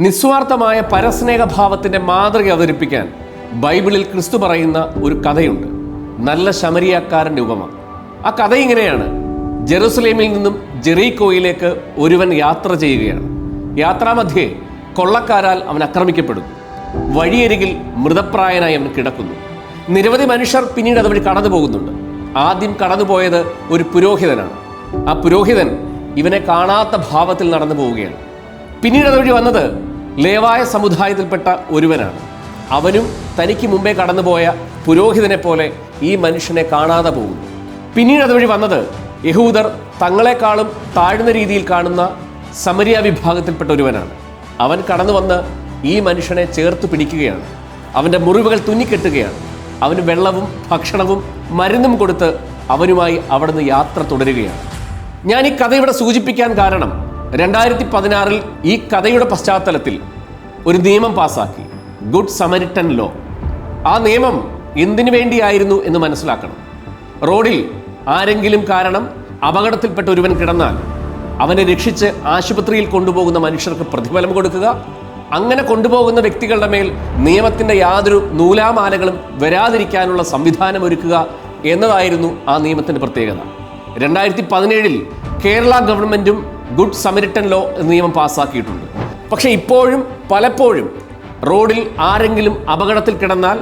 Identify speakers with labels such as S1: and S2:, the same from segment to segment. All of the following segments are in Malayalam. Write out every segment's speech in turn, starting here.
S1: നിസ്വാർത്ഥമായ പരസ്നേഹഭാവത്തിന്റെ മാതൃക അവതരിപ്പിക്കാൻ ബൈബിളിൽ ക്രിസ്തു പറയുന്ന ഒരു കഥയുണ്ട്. നല്ല ശമരിയാക്കാരന്റെ ഉപമ ആ കഥ ഇങ്ങനെയാണ്. ജെറുസലേമിൽ നിന്നും ജെറീക്കോയിലേക്ക് ഒരുവൻ യാത്ര ചെയ്യുകയാണ്. യാത്രാമധ്യേ കൊള്ളക്കാരാൽ അവൻ ആക്രമിക്കപ്പെടുന്നു. വഴിയരികിൽ മൃതപ്രായനായി അവൻ കിടക്കുന്നു. നിരവധി മനുഷ്യർ പിന്നീട് അതുവഴി കടന്നു പോകുന്നുണ്ട്. ആദ്യം കടന്നുപോയത് ഒരു പുരോഹിതനാണ്. ആ പുരോഹിതൻ ഇവനെ കാണാത്ത ഭാവത്തിൽ നടന്നു പോവുകയാണ്. പിന്നീട് അതുവഴി വന്നത് ലേവായ സമുദായത്തിൽപ്പെട്ട ഒരുവനാണ്. അവനും തനിക്ക് മുമ്പേ കടന്നുപോയ പുരോഹിതനെ പോലെ ഈ മനുഷ്യനെ കാണാതെ പോകുന്നു. പിന്നീട് അതുവഴി വന്നത് യഹൂദർ തങ്ങളെക്കാളും താഴ്ന്ന രീതിയിൽ കാണുന്ന സമരിയ വിഭാഗത്തിൽപ്പെട്ട ഒരുവനാണ്. അവൻ കടന്നു വന്ന് ഈ മനുഷ്യനെ ചേർത്ത് പിടിക്കുകയാണ്. അവന്റെ മുറിവുകൾ തുന്നിക്കെട്ടുകയാണ്. അവന് വെള്ളവും ഭക്ഷണവും മരുന്നും കൊടുത്ത് അവനുമായി അവിടുന്ന് യാത്ര തുടരുകയാണ്. ഞാൻ ഈ കഥ ഇവിടെ സൂചിപ്പിക്കാൻ കാരണം രണ്ടായിരത്തി പതിനാറിൽ ഈ കഥയുടെ പശ്ചാത്തലത്തിൽ ഒരു നിയമം പാസാക്കി. Good Samaritan law. ആ നിയമം എന്തിനു വേണ്ടിയായിരുന്നു എന്ന് മനസ്സിലാക്കണം. റോഡിൽ ആരെങ്കിലും കാരണം അപകടത്തിൽപ്പെട്ട ഒരുവൻ കിടന്നാൽ അവനെ രക്ഷിച്ച് ആശുപത്രിയിൽ കൊണ്ടുപോകുന്ന മനുഷ്യർക്ക് പ്രതിഫലം കൊടുക്കുക. അങ്ങനെ കൊണ്ടുപോകുന്ന വ്യക്തികളുടെ മേൽ നിയമത്തിന്റെ യാതൊരു നൂലാമാലകളും വരാതിരിക്കാനുള്ള സംവിധാനം ഒരുക്കുക എന്നതായിരുന്നു ആ നിയമത്തിന്റെ പ്രത്യേകത. രണ്ടായിരത്തി പതിനേഴിൽ കേരള ഗവൺമെന്റും ഗുഡ് സമരിട്ടൻ ലോ എന്ന നിയമം പാസ്സാക്കിയിട്ടുണ്ട് പക്ഷേ ഇപ്പോഴും പലപ്പോഴും റോഡിൽ ആരെങ്കിലും അപകടത്തിൽ കിടന്നാൽ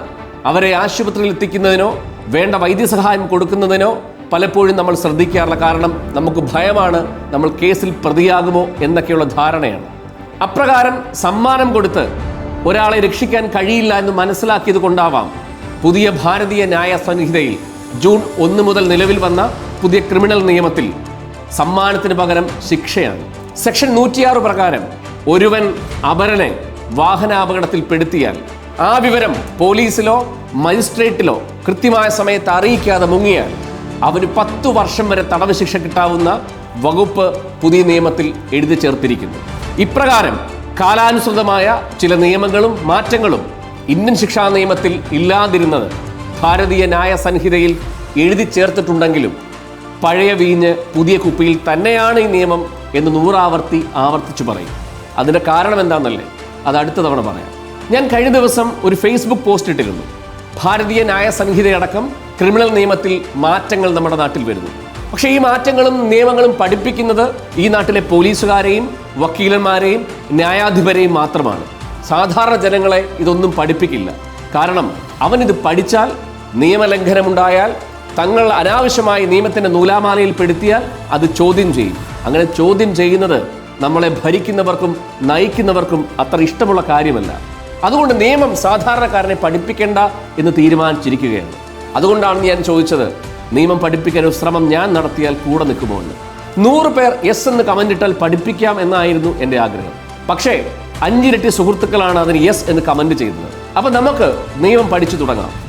S1: അവരെ ആശുപത്രിയിൽ എത്തിക്കുന്നതിനോ വേണ്ട വൈദ്യസഹായം കൊടുക്കുന്നതിനോ പലപ്പോഴും നമ്മൾ ശ്രദ്ധിക്കാറില്ല. കാരണം നമുക്ക് ഭയമാണ് നമ്മൾ കേസിൽ പ്രതിയാകുമോ എന്നൊക്കെയുള്ള ധാരണയാണ്. അപ്രകാരം സമ്മാനം കൊടുത്ത് ഒരാളെ രക്ഷിക്കാൻ കഴിയില്ല എന്ന് മനസ്സിലാക്കിയത് കൊണ്ടാവാം പുതിയ ഭാരതീയ ന്യായ സംഹിതയിൽ ജൂൺ ഒന്ന് മുതൽ നിലവിൽ വന്ന പുതിയ ക്രിമിനൽ നിയമത്തിൽ സമ്മാനത്തിന് പകരം ശിക്ഷയാണ്. സെക്ഷൻ നൂറ്റിയാറ് പ്രകാരം ഒരുവൻ അപരനെ വാഹനാപകടത്തിൽ പെടുത്തിയാൽ ആ വിവരം പോലീസിലോ മജിസ്ട്രേറ്റിലോ കൃത്യമായ സമയത്ത് അറിയിക്കാതെ മുങ്ങിയാൽ അവന് പത്തു വർഷം വരെ തടവ് ശിക്ഷ കിട്ടാവുന്ന വകുപ്പ് പുതിയ നിയമത്തിൽ എഴുതി ചേർത്തിരിക്കുന്നു. ഇപ്രകാരം കാലാനുസൃതമായ ചില നിയമങ്ങളും മാറ്റങ്ങളും ഇന്ത്യൻ ശിക്ഷാ നിയമത്തിൽ ഇല്ലാതിരുന്നത് ഭാരതീയ ന്യായ സംഹിതയിൽ എഴുതി ചേർത്തിട്ടുണ്ടെങ്കിലും പഴയ വീഞ്ഞ് പുതിയ കുപ്പിയിൽ തന്നെയാണ് ഈ നിയമം എന്ന് നൂറാവർത്തി ആവർത്തിച്ചു പറയും. അതിന്റെ കാരണം എന്താണെന്നല്ലേ അത് അടുത്ത തവണ പറയാം. ഞാൻ കഴിഞ്ഞ ദിവസം ഒരു ഫേസ്ബുക്ക് പോസ്റ്റ് ഇട്ടിരുന്നു. ഭാരതീയ ന്യായ സംഹിതയടക്കം ക്രിമിനൽ നിയമത്തിൽ മാറ്റങ്ങൾ നമ്മുടെ നാട്ടിൽ വരുന്നു. പക്ഷേ ഈ മാറ്റങ്ങളും നിയമങ്ങളും പഠിപ്പിക്കുന്നത് ഈ നാട്ടിലെ പോലീസുകാരെയും വക്കീലന്മാരെയും ന്യായാധിപരെയും മാത്രമാണ്. സാധാരണ ജനങ്ങളെ ഇതൊന്നും പഠിപ്പിക്കില്ല. കാരണം അവനിത് പഠിച്ചാൽ നിയമലംഘനമുണ്ടായാൽ തങ്ങൾ അനാവശ്യമായി നിയമത്തിന്റെ നൂലാമാലയിൽ പെടുത്തിയാൽ അത് ചോദ്യം ചെയ്യും. അങ്ങനെ ചോദ്യം ചെയ്യുന്നത് നമ്മളെ ഭരിക്കുന്നവർക്കും നയിക്കുന്നവർക്കും അത്ര ഇഷ്ടമുള്ള കാര്യമല്ല. അതുകൊണ്ട് നിയമം സാധാരണക്കാരനെ പഠിപ്പിക്കേണ്ട എന്ന് തീരുമാനിച്ചിരിക്കുകയാണ്. അതുകൊണ്ടാണ് ഞാൻ ചോദിച്ചത് നിയമം പഠിപ്പിക്കാൻ ഒരു ശ്രമം ഞാൻ നടത്തിയാൽ കൂടെ നിൽക്കുമോ എന്ന്. നൂറ് പേർ എസ് എന്ന് കമന്റ് ഇട്ടാൽ പഠിപ്പിക്കാം എന്നായിരുന്നു എന്റെ ആഗ്രഹം. പക്ഷേ അഞ്ചിരട്ടി സുഹൃത്തുക്കളാണ് അതിന് യെസ് എന്ന് കമന്റ് ചെയ്തത് അപ്പോൾ നമുക്ക് നിയമം പഠിച്ചു തുടങ്ങാം.